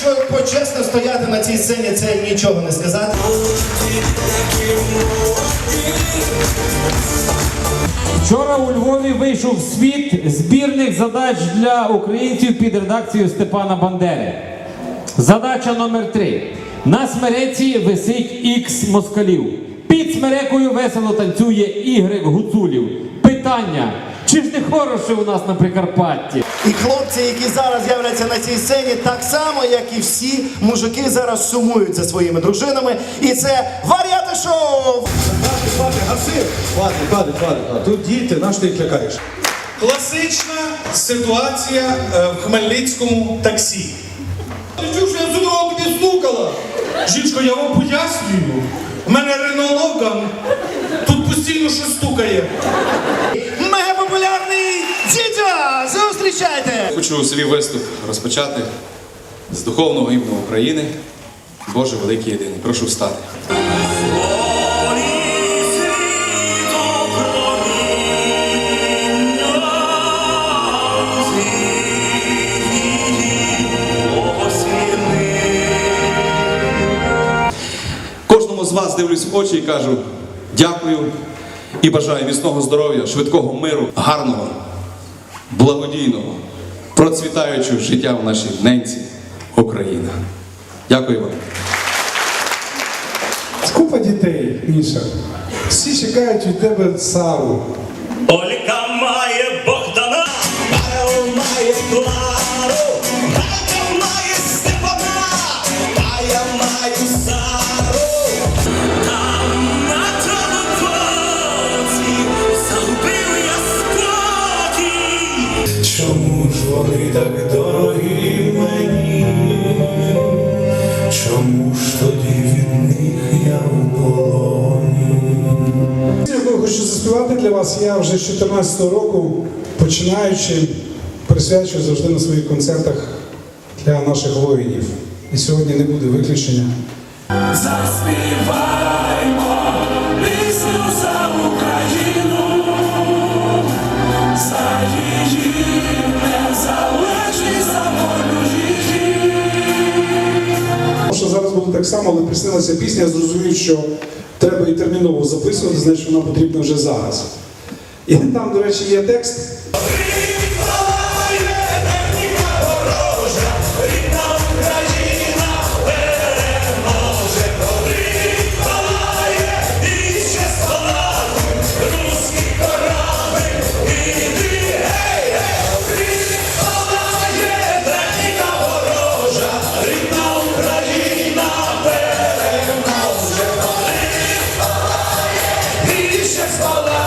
що почесно стояти на цій сцені, це нічого не сказати. Вчора у Львові вийшов світ збірних задач для українців під редакцією Степана Бандери. Задача номер три. На смереці висить ікс москалів. Під смерекою весело танцює Ігрик Гуцулів. Не хороше у нас на Прикарпатті? І хлопці, які зараз з'являться на цій сцені, так само, як і всі мужики, зараз сумують за своїми дружинами. І це варіати шоу! Хватить, хватить, гаси! Хватить. А Тут діти, на що ти їх лякаєш? Класична ситуація е, в Хмельницькому таксі. Ти чув, що я всю дорогу тобі стукала? Жіночко, я вам пояснюю. У мене Рено Логан. Тут постійно щось стукає. Зустрічайте! Хочу свій виступ розпочати з духовного гімну України. Боже великий єдиний. Прошу встати. Кожному з вас дивлюсь в очі і кажу дякую і бажаю міцного здоров'я, швидкого миру, гарного, благодійного, процвітаючого життя в нашій ненці Україна. Дякую вам. Купа дітей, Міша. Всі чекають від тебе Саву. Олька має так дорогі мені? Чому ж тоді від них я у полоні? Яку я хочу заспівати для вас, я вже з 14 року, починаючи, присвячую завжди на своїх концертах для наших воїнів. І сьогодні не буде виключення. Заспіваймо пісню за Україну, так само, але приснилася пісня, я зрозумів, що треба її терміново записувати, значить вона потрібна вже зараз. І там, до речі, є текст. saudade.